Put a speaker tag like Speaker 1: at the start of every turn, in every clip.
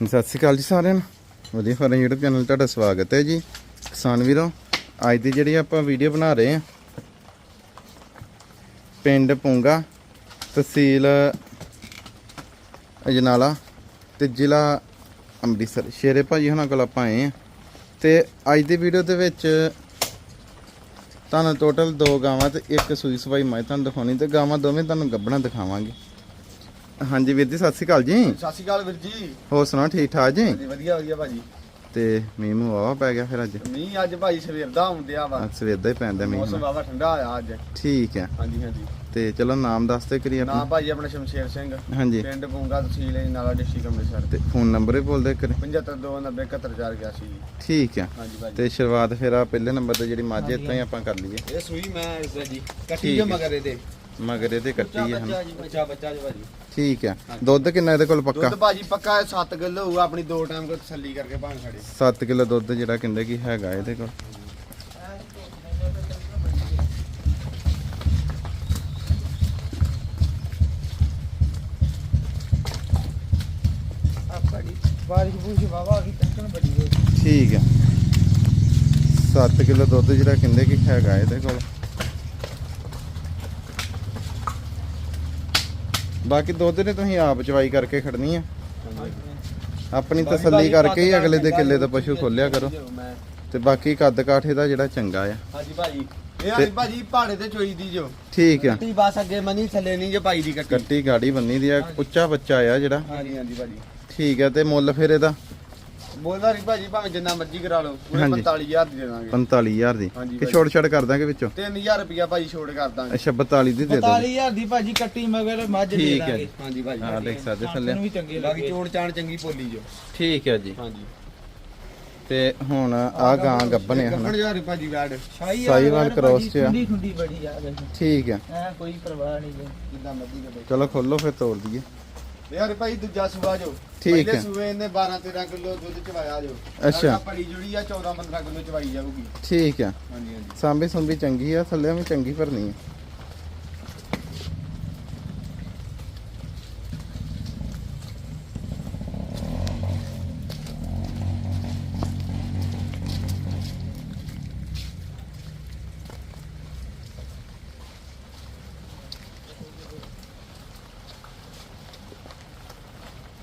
Speaker 1: ਸਤਿ ਸ਼੍ਰੀ ਅਕਾਲ ਜੀ ਸਾਰਿਆਂ ਨੂੰ। ਵਧੀਆ ਫਾਰਮ YouTube ਚੈਨਲ ਤੁਹਾਡਾ ਸਵਾਗਤ ਹੈ ਜੀ। ਕਿਸਾਨ ਵੀਰੋ, ਅੱਜ ਦੀ ਜਿਹੜੀ ਆਪਾਂ ਵੀਡੀਓ ਬਣਾ ਰਹੇ ਹਾਂ, ਪਿੰਡ ਪੁੰਗਾ, ਤਹਿਸੀਲ ਅਜਨਾਲਾ ਤੇ ਜ਼ਿਲ੍ਹਾ ਅੰਮ੍ਰਿਤਸਰ। ਸ਼ੇਰੇ ਭਾਜੀ ਹੁਣਾਂ ਕੋਲ ਆਪਾਂ ਆਏ ਹਾਂ ਤੇ ਅੱਜ ਦੀ ਵੀਡੀਓ ਦੇ ਵਿੱਚ ਤੁਹਾਨੂੰ ਟੋਟਲ ਦੋ ਗਾਵਾਂ ਤੇ ਇੱਕ ਸੂਈ ਸਵਾਈ ਮੈਂ ਤੁਹਾਨੂੰ ਦਿਖਾਉਣੀ ਤੇ ਗਾਵਾਂ ਦੋਵੇਂ ਤੁਹਾਨੂੰ ਗੱਬਣਾ ਦਿਖਾਵਾਂਗੇ। ਹਾਂਜੀ ਵੀਰ ਜੀ ਸਤਿ ਸ਼੍ਰੀ ਅਕਾਲ ਜੀ।
Speaker 2: ਸਤਿ ਸ਼੍ਰੀ ਅਕਾਲ ਵੀਰ ਜੀ।
Speaker 1: ਹੋਰ ਸੁਣਾਓ ਠੀਕ ਠਾਕ ਜੀ?
Speaker 2: ਵਧੀਆ ਵਧੀਆ ਭਾਜੀ।
Speaker 1: ਤੇ ਮੀਂਹ ਮੂੰਹ ਵਾਵਾ ਪੈ ਗਿਆ ਫਿਰ ਅੱਜ?
Speaker 2: ਮੀਂਹ ਅੱਜ ਭਾਈ ਸਵੇਰ ਦਾ ਹੁੰਦਿਆ ਵਾ।
Speaker 1: ਅੱਜ ਸਵੇਰ ਦਾ ਹੀ ਪੈਂਦਾ ਮੀਂਹ
Speaker 2: ਮੌਸਮ। ਵਾਵਾ ਠੰਡਾ ਆਇਆ ਅੱਜ।
Speaker 1: ਠੀਕ ਹੈ।
Speaker 2: ਹਾਂਜੀ ਹਾਂਜੀ।
Speaker 1: ਤੇ ਚਲੋ ਨਾਮ ਦੱਸ ਤੇ ਕਰੀ
Speaker 2: ਨਾਮ
Speaker 1: ਆਪਣਾ।
Speaker 2: ਭਾਜੀ ਆਪਣਾ ਸ਼ਮਸ਼ੇਰ ਸਿੰਘ।
Speaker 1: ਹਾਂਜੀ।
Speaker 2: ਪਿੰਡ ਬੂੰਗਾ ਤਹਿਸੀਲ ਨਾਲਾ ਡਿਸਟ੍ਰਿਕਟ ਅੰਮ੍ਰਿਤਸਰ।
Speaker 1: ਤੇ ਫੋਨ ਨੰਬਰ ਵੀ ਬੋਲਦੇ ਕਰੇ
Speaker 2: 7529911481 ਜੀ।
Speaker 1: ਠੀਕ ਹੈ।
Speaker 2: ਹਾਂਜੀ
Speaker 1: ਤੇ ਸ਼ੁਰੂਆਤ ਫਿਰ ਆ ਪਹਿਲੇ ਨੰਬਰ ਤੇ ਜਿਹੜੀ ਮੱਝ ਇੱਥੋਂ ਹੀ ਆਪਾਂ ਕਰ ਲਈਏ।
Speaker 2: ਇਹ ਸੂਈ ਮੈਂ ਇਸ ਦਾ। ਜੀ ਕੱਟੀ
Speaker 1: ਹੈ।
Speaker 2: ਜੇ ਮਗਰ ਇਹਦੇ।
Speaker 1: ਮਗਰ ਇਹਦੇ ਕੱਟੀ ਹੈ ਹਨ।
Speaker 2: ਬੱਚਾ ਜੀ ਬੱਚਾ ਬੱਚਾ ਜੀ ਭਾਜੀ।
Speaker 1: ਠੀਕ ਹੈ ਦੁੱਧ ਕਿੰਨਾ ਇਹਦੇ ਕੋਲ ਪੱਕਾ?
Speaker 2: ਦੁੱਧ ਭਾਜੀ ਪੱਕਾ 7 ਕਿਲੋ ਹੋਊਗਾ ਆਪਣੀ ਦੋ ਟਾਈਮ ਕੋ ਤਸੱਲੀ ਕਰਕੇ ਭਾਂ ਖੜੇ।
Speaker 1: 7 ਕਿਲੋ ਦੁੱਧ ਜਿਹੜਾ ਕਹਿੰਦੇ ਕੀ ਹੈਗਾ ਇਹਦੇ ਕੋਲ। ਠੀਕ ਹੈ 7 ਕਿਲੋ ਦੁੱਧ ਜਿਹੜਾ ਕਹਿੰਦੇ ਕੀ ਹੈਗਾ ਇਹਦੇ ਕੋਲ। ਬਾਕੀ ਦੁੱਧ ਨੇ ਤੁਸੀਂ ਆਪ ਚਵਾਈ ਕਰਕੇ ਖੜਨੀ ਆ। ਆਪਣੀ ਤਸੱਲੀ ਕਰਕੇ ਹੀ ਅਗਲੇ ਦੇ ਕਿੱਲੇ ਦਾ ਪਸ਼ੂ ਖੋਲਿਆ ਕਰੋ। ਤੇ ਬਾਕੀ ਕੱਦ ਕਾਠੇ ਦਾ ਜਿਹੜਾ ਚੰਗਾ ਆ।
Speaker 2: ਹਾਂਜੀ ਭਾਜੀ। ਇਹ ਆਦੀ ਭਾਜੀ ਪਹਾੜੇ ਤੇ ਚੋਈ ਦੀ ਜੋ।
Speaker 1: ਠੀਕ ਆ।
Speaker 2: ਕੱਟੀ ਬਸ ਅੱਗੇ ਮਨੀ ਥੱਲੇ ਨਹੀਂ ਜੋ ਪਾਈ ਦੀ ਕੱਟੀ।
Speaker 1: ਕੱਟੀ ਗਾੜੀ ਬੰਨੀ ਦੀ ਆ ਉੱਚਾ ਬੱਚਾ ਆ ਜਿਹੜਾ।
Speaker 2: ਹਾਂਜੀ ਹਾਂਜੀ ਭਾਜੀ।
Speaker 1: ਠੀਕ ਆ ਤੇ ਮੁੱਲ ਫਿਰ ਇਹਦਾ?
Speaker 2: ਬੋਲਦਾ ਨਹੀਂ ਭਾਜੀ ਭਾਵੇਂ ਜਿੰਨਾ ਮਰਜ਼ੀ ਕਰਾ ਲਓ ਪੂਰੇ
Speaker 1: ਹਾਂਜੀ।
Speaker 2: 45000 ਦੀ ਦੇ ਦਾਂਗੇ।
Speaker 1: 45000 ਦੀ?
Speaker 2: ਹਾਂਜੀ
Speaker 1: ਕਿ
Speaker 2: ਭਾਈ।
Speaker 1: ਛੋੜ ਛੜ ਕਰ ਦਾਂਗੇ ਵਿੱਚੋਂ?
Speaker 2: 3000 ਰੁਪਇਆ ਭਾਜੀ ਛੋੜ ਕਰ ਦਾਂਗੇ।
Speaker 1: ਅੱਛਾ 42 ਦੀ ਦੇ ਦੋਗੇ
Speaker 3: 45000 ਦੀ ਭਾਜੀ ਕੱਟੀ ਮਗਰ ਮੱਝ ਦੇ
Speaker 1: ਠੀਕ ਹੈ
Speaker 3: ਦਾਂਗੇ।
Speaker 1: ਜੀ।
Speaker 2: ਹਾਂਜੀ ਭਾਜੀ।
Speaker 1: ਹਾਂ ਦੇਖ ਸਕਦੇ
Speaker 3: ਸਾਨੂੰ
Speaker 1: ਥੱਲੇ।
Speaker 3: ਵੀ ਚੰਗੇ
Speaker 2: ਬਾਕੀ
Speaker 3: ਲੱਗੇ।
Speaker 2: ਚੋਣ ਚਾਣ ਚੰਗੀ ਪੋਲੀ ਜੋ।
Speaker 1: ਠੀਕ ਹੈ ਜੀ।
Speaker 2: ਹਾਂਜੀ।
Speaker 1: ਤੇ ਹੁਣ ਆ ਗਾਂ ਗੱਬਨ ਆ ਹਨਾ
Speaker 2: 1000 ਭਾਜੀ ਵੈਡ
Speaker 3: ਸ਼ਾਹੀ
Speaker 1: ਸਾਹੀਵਾਲ cross ਚ ਆ।
Speaker 3: ਠੰਡੀ ਠੰਡੀ ਬੜੀ ਆ ਗਈ।
Speaker 1: ਠੀਕ ਆ
Speaker 3: ਐ ਕੋਈ ਪਰਵਾਹ ਨਹੀਂ ਜੀ।
Speaker 2: ਜਿੱਦਾਂ ਮਰਜ਼ੀ ਕਰੇ
Speaker 1: ਚਲੋ ਖੋਲੋ ਫਿਰ ਤੋੜ ਦਈਏ।
Speaker 2: ਯਾਰ ਭਾਈ ਦੂਜਾ ਸੂਆ ਜੋ।
Speaker 1: ਠੀਕ
Speaker 2: ਪਹਿਲੇ
Speaker 1: ਹੈ।
Speaker 2: ਸੂਏ ਇਹਨੇ 12 13 ਕਿਲੋ ਦੁੱਧ ਚਵਾਇਆ ਜੋ।
Speaker 1: ਅੱਛਾ।
Speaker 2: ਪੜੀ ਜੁੜੀ ਆ 14 15 ਕਿਲੋ ਚਵਾਈ ਜਾਊਗੀ।
Speaker 1: ਠੀਕ ਆ।
Speaker 2: ਹਾਂਜੀ ਹਾਂਜੀ।
Speaker 1: ਸਾਂਭੀ ਸੁੰਭੀ ਚੰਗੀ ਆ ਥੱਲੇ ਵੀ ਚੰਗੀ ਭਰਨੀ ਆ।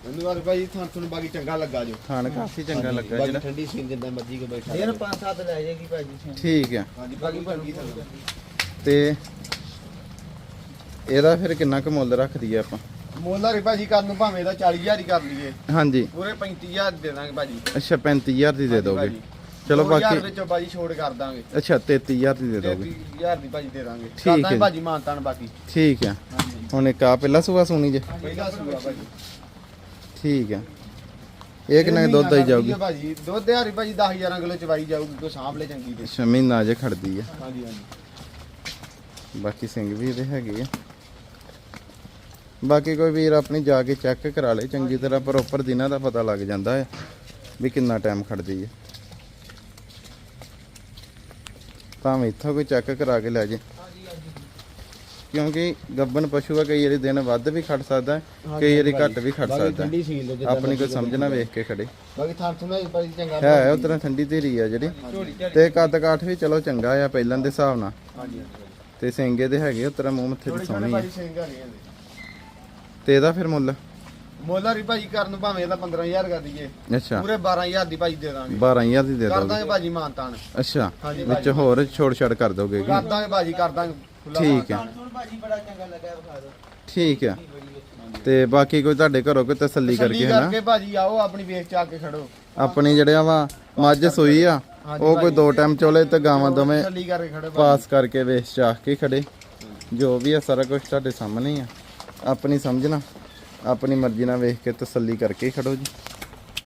Speaker 2: ਮੈਨੂੰ ਵਾਰ ਭਾਈ ਤੁਹਾਨੂੰ ਤੁਹਾਨੂੰ ਬਾਕੀ ਚੰਗਾ ਲੱਗਾ ਜੋ।
Speaker 1: ਖਾਣ ਕਾਫੀ ਚੰਗਾ ਲੱਗਾ
Speaker 2: ਬਾਕੀ
Speaker 1: ਜਿਹੜਾ।
Speaker 2: ਠੰਡੀ ਸੀਨ ਜਿੱਦਾਂ ਮਰਜ਼ੀ ਕੋ ਬੈਠਾ
Speaker 3: ਦਿਨ ਪੰਜ ਸੱਤ ਲੈ ਜਾਏਗੀ ਭਾਜੀ।
Speaker 1: ਠੀਕ ਆ।
Speaker 2: ਹਾਂਜੀ ਬਾਕੀ ਚੰਗੀ ਥੱਲੇ
Speaker 1: ਤੇ ਇਹਦਾ ਫਿਰ ਕਿੰਨਾ ਕੁ ਮੁੱਲ ਰੱਖਦੀ ਆ ਆਪਾਂ?
Speaker 2: ਮੋਲਾ ਰੇ ਭਾਜੀ ਕਰਨ ਨੂੰ ਭਾਵੇਂ ਇਹਦਾ 40000 ਹੀ ਕਰ ਲਈਏ।
Speaker 1: ਹਾਂਜੀ।
Speaker 2: ਪੂਰੇ 35000 ਦੇ ਦਾਂਗੇ ਭਾਜੀ।
Speaker 1: ਅੱਛਾ 35000 ਦੀ ਦੇ ਦੋਗੇ।
Speaker 2: ਭਾਜੀ।
Speaker 1: ਚਲੋ
Speaker 2: ਦੋ ਹਜ਼ਾਰ
Speaker 1: ਬਾਕੀ
Speaker 2: ਵਿੱਚੋਂ ਭਾਜੀ ਛੋੜ ਕਰ ਦਾਂਗੇ।
Speaker 1: ਅੱਛਾ 33000 ਦੀ ਦੇ ਦੋਗੇ।
Speaker 2: 33000 ਦੀ ਭਾਜੀ ਦੇ ਦਾਂਗੇ।
Speaker 1: ਠੀਕ ਹੈ।
Speaker 2: ਭਾਜੀ ਮਾਨਤਾਨ ਬਾਕੀ।
Speaker 1: ਠੀਕ ਆ।
Speaker 2: ਹਾਂਜੀ।
Speaker 1: ਹੁਣ ਇੱਕ ਆ ਪਹਿਲਾ ਸੂਆ ਸੁਣੀ ਜੇ।
Speaker 2: ਪਹਿਲਾ ਸੂਆ ਭਾਜੀ।
Speaker 1: ਠੀਕ ਆ ਇਹ ਕਿੰਨਾ ਕੁ ਦੁੱਧ ਆਈ ਜਾਊਗੀ?
Speaker 2: ਭਾਜੀ ਦੁੱਧ ਯਾਰੀ ਭਾਜੀ 10 11 ਕਿਲੋ ਚਵਾਈ ਜਾਊਗੀ ਕੋਈ ਸਾਂਭ ਲੈ ਚੰਗੀ ਤੇ।
Speaker 1: ਅੱਛਾ ਮਹੀਨਾ ਜੇ ਖੜਦੀ ਆ।
Speaker 2: ਹਾਂਜੀ ਹਾਂਜੀ।
Speaker 1: ਬਾਕੀ ਸਿੰਘ ਵੀ ਇਹਦੇ ਹੈਗੇ ਆ। ਬਾਕੀ ਕੋਈ ਵੀਰ ਆਪਣੀ ਜਾ ਕੇ ਚੈੱਕ ਕਰਾ ਲੇ ਚੰਗੀ ਤਰ੍ਹਾਂ ਪ੍ਰੋਪਰ ਦਿਨਾਂ ਦਾ ਪਤਾ ਲੱਗ ਜਾਂਦਾ ਹੈ ਵੀ ਕਿੰਨਾ ਟਾਈਮ ਖੜਦੀ ਹੈ ਭਾਵੇਂ ਇੱਥੋਂ ਕੋਈ ਚੈੱਕ ਕਰਾ ਕੇ ਲੈ ਜੇ। ਕਿਉਂਕਿ ਗੱਬਨ ਪਸ਼ੂ ਆ ਕਈ ਵਾਰੀ ਦਿਨ ਵੱਧ ਵੀ ਖੜ ਸਕਦਾ ਕਈ ਵਾਰੀ ਘੱਟ ਵੀ ਖੜ ਸਕਦਾ।
Speaker 2: ਠੰਡੀ ਸੀਲ ਜਿੱਦਾਂ
Speaker 1: ਆਪਣੀ ਕੋਈ ਸਮਝਣਾ ਵੇਖ ਕੇ ਖੜੇ।
Speaker 2: ਬਾਕੀ ਥਾਂ ਥੁਣਾ ਭਾਜੀ ਚੰਗਾ
Speaker 1: ਹੈ ਉਧਰ ਠੰਡੀ ਧੀਰੀ ਆ ਜਿਹੜੀ। ਤੇ ਕੱਦ ਕਾਠ ਵੀ ਚਲੋ ਚੰਗਾ ਆ ਪਹਿਲਾਂ ਦੇ ਹਿਸਾਬ ਨਾਲ।
Speaker 2: ਹਾਂਜੀ
Speaker 1: ਤੇ ਸਿੰਗੇ ਦੇ ਹੈਗੇ ਉਤਰਾ ਮੂੰਹ ਮੱਥੇ
Speaker 2: ਛੋਟੇ
Speaker 1: ਸੋਹਣੀ ਆ। ਤੇ ਇਹਦਾ ਫਿਰ ਮੁੱਲ?
Speaker 2: ਮੋਲਾ ਰੀ ਭਾਜੀ ਕਰਨ ਭਾਵੇਂ ਇਹਦਾ 15000 ਕਰ ਦਈਏ।
Speaker 1: ਅੱਛਾ।
Speaker 2: ਪੂਰੇ 12000 ਦੀ ਭਾਜੀ ਦੇ ਦਾਂਗੇ।
Speaker 1: 12000 ਦੀ ਦੇ
Speaker 2: ਕਰ
Speaker 1: ਦੋਗੇ।
Speaker 2: ਦਾਂਗੇ ਭਾਜੀ ਮਾਨਤਾਨ
Speaker 1: ਅੱਛਾ ਵਿੱਚ। ਹੋਰ ਛੋੜ ਛੜ ਕਰ ਦੋਗੇ
Speaker 2: ਕਰ ਦਾਂਗੇ ਭਾਜੀ ਕਰ ਦਾਂਗੇ।
Speaker 1: ਠੀਕ ਹੈ।
Speaker 3: ਸੁਣ ਸੁਣ ਭਾਜੀ ਬੜਾ ਚੰਗਾ ਲੱਗਾ ਵਿਖਾ ਦਿਓ।
Speaker 1: ਠੀਕ ਆ
Speaker 3: ਬੜੀ
Speaker 1: ਤੇ ਬਾਕੀ ਕੋਈ ਤੁਹਾਡੇ ਘਰੋਂ ਕੋਈ ਤਸੱਲੀ ਕਰਕੇ ਹਨਾ?
Speaker 2: ਕਰਕੇ ਭਾਜੀ ਆਓ ਆਪਣੀ ਵੇਖ ਚਾ ਕੇ ਖੜੋ।
Speaker 1: ਆਪਣੀ ਜਿਹੜਿਆ ਵਾ ਮੱਝ ਸੂਈ ਆ ਉਹ ਕੋਈ। ਦੋ ਟਾਈਮ ਚੋਲੇ ਤੇ ਗਾਵਾਂ ਦੋਵੇਂ
Speaker 2: ਤਸੱਲੀ ਕਰਕੇ ਖੜੋ ਭਾਜੀ।
Speaker 1: ਪਾਸ ਕਰਕੇ ਵੇਚ ਚਾਹ ਕੇ ਖੜੇ। ਜੋ ਵੀ ਆ ਸਾਰਾ ਕੁਝ ਤੁਹਾਡੇ ਸਾਹਮਣੇ ਹੀ ਆ। ਆਪਣੀ ਸਮਝਣਾ ਆਪਣੀ ਮਰਜ਼ੀ ਨਾਲ ਵੇਖ ਕੇ ਤਸੱਲੀ ਕਰਕੇ ਹੀ ਖੜੋ ਜੀ।